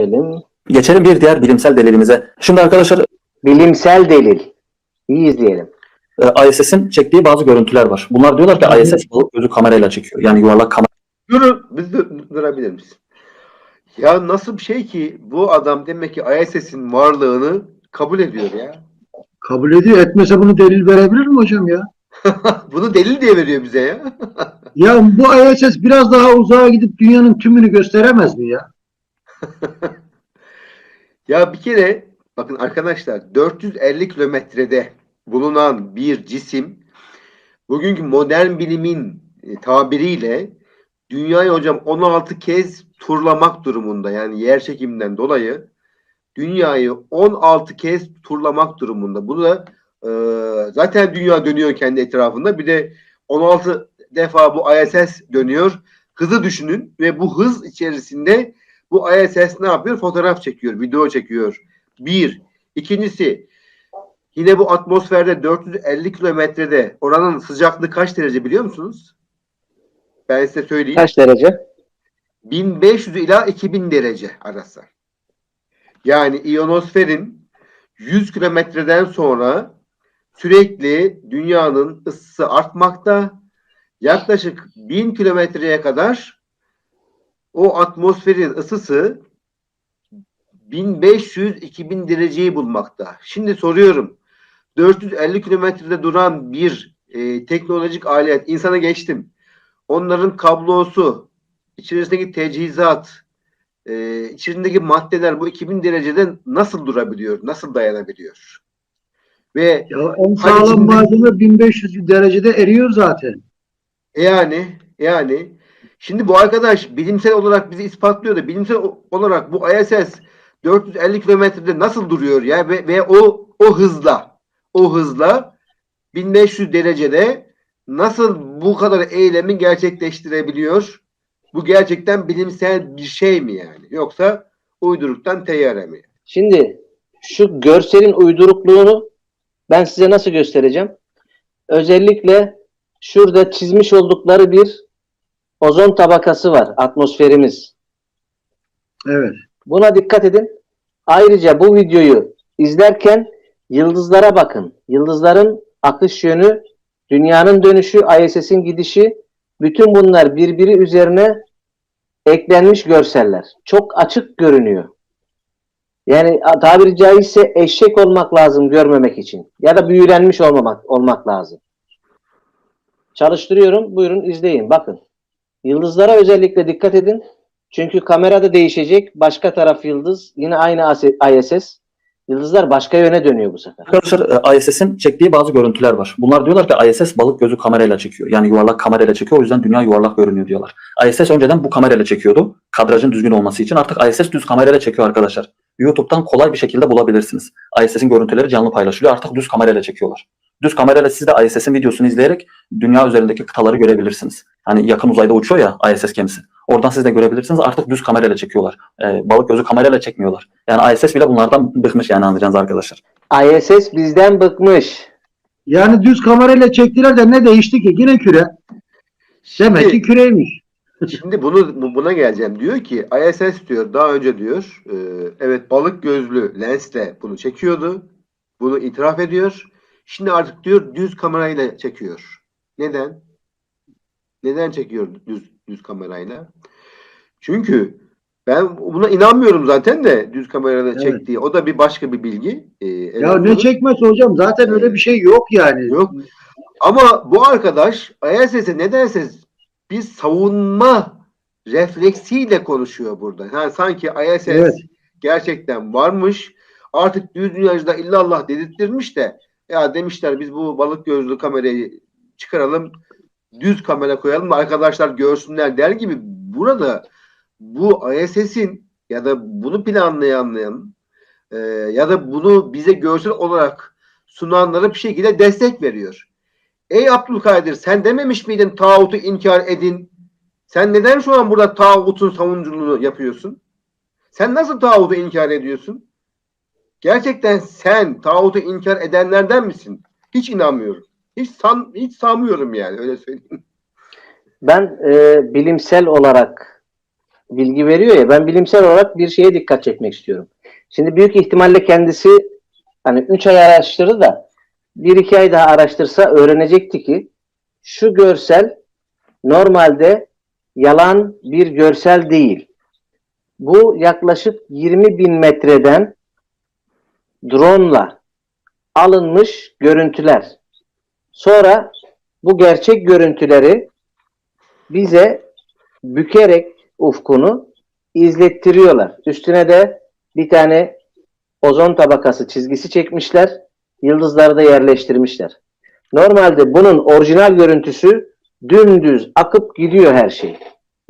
Bilim, Geçelim bir diğer bilimsel delilimize. Şimdi arkadaşlar bilimsel delil. İyi izleyelim. e, ISS'in çektiği bazı görüntüler var. Bunlar diyorlar ki ISS bu gözü kamerayla çekiyor. Yani yuvarlak kamera. Durun, biz dur- durabilir miyiz? Ya nasıl bir şey ki bu adam demek ki ISS'in varlığını kabul ediyor ya. Kabul ediyor. Etmese bunu delil verebilir mi hocam ya? Bunu delil diye veriyor bize ya. Ya bu ISS biraz daha uzağa gidip dünyanın tümünü gösteremez mi ya? Ya bir kere bakın arkadaşlar 450 kilometrede bulunan bir cisim bugünkü modern bilimin e, tabiriyle dünyayı hocam 16 kez turlamak durumunda yani yer çekiminden dolayı dünyayı 16 kez turlamak durumunda. Bunu da e, zaten dünya dönüyor kendi etrafında bir de 16 defa bu ISS dönüyor. Hızı düşünün ve bu hız içerisinde bu ISS ne yapıyor? Fotoğraf çekiyor, video çekiyor. Bir. İkincisi yine bu atmosferde 450 kilometrede oranın sıcaklığı kaç derece biliyor musunuz? Ben size söyleyeyim. Kaç derece? 1500 ila 2000 derece arası. Yani iyonosferin 100 kilometreden sonra sürekli dünyanın ısısı artmakta. Yaklaşık 1000 kilometreye kadar o atmosferin ısısı 1500-2000 dereceyi bulmakta. Şimdi soruyorum. 450 kilometrede duran bir e, teknolojik alet, insana geçtim. Onların kablosu, içerisindeki tecihizat, e, içerisindeki maddeler bu 2000 derecede nasıl durabiliyor, nasıl dayanabiliyor? Ve Ya en sağlam malzeme 1500 derecede eriyor zaten. yani yani şimdi bu arkadaş bilimsel olarak bizi ispatlıyor da bilimsel olarak bu ISS 450 kilometrede nasıl duruyor ya ve, ve o o hızla o hızla 1500 derecede nasıl bu kadar eylemi gerçekleştirebiliyor? Bu gerçekten bilimsel bir şey mi yani? Yoksa uyduruktan teyyare mi? Şimdi şu görselin uydurukluğunu ben size nasıl göstereceğim? Özellikle şurada çizmiş oldukları bir ozon tabakası var atmosferimiz. Evet. Buna dikkat edin. Ayrıca bu videoyu izlerken yıldızlara bakın. Yıldızların akış yönü, dünyanın dönüşü, ISS'in gidişi bütün bunlar birbiri üzerine eklenmiş görseller. Çok açık görünüyor. Yani tabiri caizse eşek olmak lazım görmemek için. Ya da büyülenmiş olmamak olmak lazım. Çalıştırıyorum. Buyurun izleyin. Bakın. Yıldızlara özellikle dikkat edin. Çünkü kamera da değişecek. Başka taraf yıldız. Yine aynı ISS. Yıldızlar başka yöne dönüyor bu sefer. Arkadaşlar e, ISS'in çektiği bazı görüntüler var. Bunlar diyorlar ki ISS balık gözü kamerayla çekiyor. Yani yuvarlak kamerayla çekiyor. O yüzden dünya yuvarlak görünüyor diyorlar. ISS önceden bu kamerayla çekiyordu. Kadrajın düzgün olması için. Artık ISS düz kamerayla çekiyor arkadaşlar. YouTube'dan kolay bir şekilde bulabilirsiniz. ISS'in görüntüleri canlı paylaşılıyor. Artık düz kamerayla çekiyorlar. Düz kamerayla siz de ISS'in videosunu izleyerek dünya üzerindeki kıtaları görebilirsiniz. Hani yakın uzayda uçuyor ya ISS gemisi. Oradan siz de görebilirsiniz. Artık düz kamerayla çekiyorlar. Ee, balık gözü kamerayla çekmiyorlar. Yani ISS bile bunlardan bıkmış yani anlayacağınız arkadaşlar. ISS bizden bıkmış. Yani düz kamerayla çektiler de ne değişti ki? Yine küre. Demek ki küreymiş. Şimdi bunu bu- buna geleceğim. Diyor ki ISS diyor daha önce diyor e, evet balık gözlü lensle bunu çekiyordu. Bunu itiraf ediyor. Şimdi artık diyor düz kamerayla çekiyor. Neden? Neden çekiyor düz düz kamerayla? Çünkü ben buna inanmıyorum zaten de düz kamerayla Evet. çektiği. O da bir başka bir bilgi. E, Ya ne çekmesi hocam? Zaten öyle bir şey yok yani. Yok. Ama bu arkadaş ISS'e nedense bir savunma refleksiyle konuşuyor burada. Yani sanki ISS Evet. gerçekten varmış. Artık düz dünyacıda illallah dedirttirmiş de ya demişler biz bu balık gözlü kamerayı çıkaralım düz kamera koyalım da arkadaşlar görsünler der gibi burada bu ISS'in ya da bunu planlayanların e, ya da bunu bize görsel olarak sunanlara bir şekilde destek veriyor. Ey Abdülkadir sen dememiş miydin tağutu inkar edin? Sen neden şu an burada tağutun savunuculuğunu yapıyorsun? Sen nasıl tağutu inkar ediyorsun? Gerçekten sen tağutu inkar edenlerden misin? Hiç inanmıyorum. Hiç san hiç sanmıyorum yani öyle söyleyeyim. Ben e, bilimsel olarak bilgi veriyor ya ben bilimsel olarak bir şeye dikkat çekmek istiyorum. Şimdi büyük ihtimalle kendisi hani 3 ay araştırdı da 1-2 ay daha araştırsa öğrenecekti ki şu görsel normalde yalan bir görsel değil. Bu yaklaşık 20 bin metreden drone'la alınmış görüntüler. Sonra bu gerçek görüntüleri bize bükerek ufkunu izlettiriyorlar. Üstüne de bir tane ozon tabakası çizgisi çekmişler. Yıldızları da yerleştirmişler. Normalde bunun orijinal görüntüsü dümdüz akıp gidiyor her şey.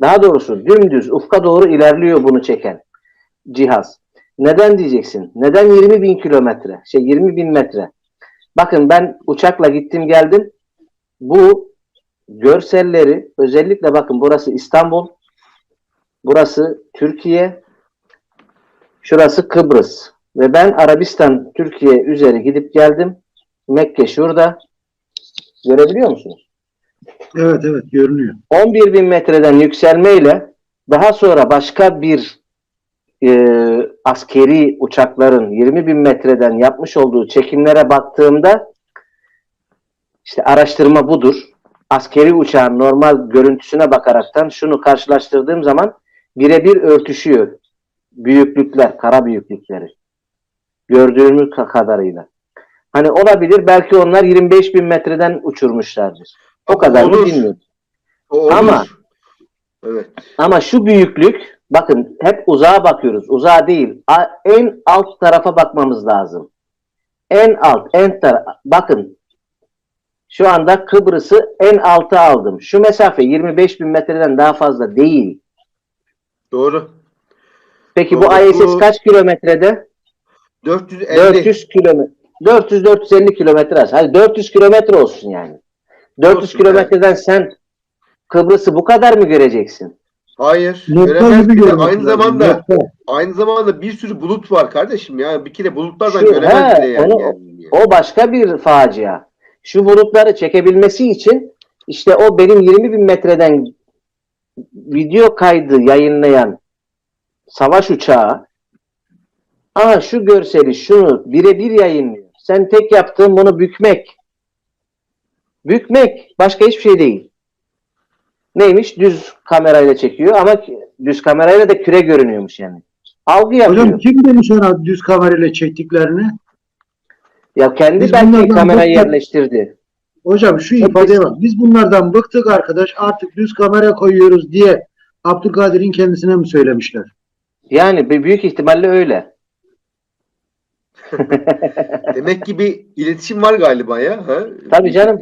Daha doğrusu dümdüz ufka doğru ilerliyor bunu çeken cihaz. Neden diyeceksin? Neden 20 bin kilometre? Şey 20 bin metre. Bakın ben uçakla gittim geldim. Bu görselleri özellikle bakın burası İstanbul, burası Türkiye, şurası Kıbrıs ve ben Arabistan, Türkiye üzeri gidip geldim. Mekke şurada. Görebiliyor musunuz? Evet evet görünüyor. 11 bin metreden yükselmeyle daha sonra başka bir e, askeri uçakların 20 bin metreden yapmış olduğu çekimlere baktığımda işte araştırma budur. Askeri uçağın normal görüntüsüne bakaraktan şunu karşılaştırdığım zaman birebir örtüşüyor. Büyüklükler, kara büyüklükleri. Gördüğümüz ka- kadarıyla. Hani olabilir belki onlar 25 bin metreden uçurmuşlardır. O kadar mı bilmiyorum. O olur. Ama- evet. Ama şu büyüklük bakın hep uzağa bakıyoruz. Uzağa değil. En alt tarafa bakmamız lazım. En alt, en taraf. Bakın şu anda Kıbrıs'ı en alta aldım. Şu mesafe 25 bin metreden daha fazla değil. Doğru. Peki bu Doğru. ISS kaç kilometrede? 450. 400 kilometre. 400-450 kilometre arası. Hadi 400 kilometre olsun yani. 400 Olsun, kilometreden sen Kıbrıs'ı bu kadar mı göreceksin? Hayır. Göremez. Bir de aynı zamanda nokta. aynı zamanda bir sürü bulut var kardeşim ya. Bir kere bulutlardan Şu- göremez he, bile yani. onu- yani. O başka bir facia. Şu bulutları çekebilmesi için işte o benim 20 bin metreden video kaydı yayınlayan savaş uçağı Aa şu görseli şunu birebir yayınlıyor. Sen tek yaptığın bunu bükmek. Bükmek. Başka hiçbir şey değil. Neymiş? Düz kamerayla çekiyor ama düz kamerayla da küre görünüyormuş yani. Algı yapıyor. Hocam kim demiş ona düz kamerayla çektiklerini? ya kendi Biz belki kamerayı bıktık. yerleştirdi. Hocam şu ifadeye bak. Biz bunlardan bıktık arkadaş artık düz kamera koyuyoruz diye Abdülkadir'in kendisine mi söylemişler? Yani büyük ihtimalle öyle. Demek ki bir iletişim var galiba ya. Ha? Tabii canım.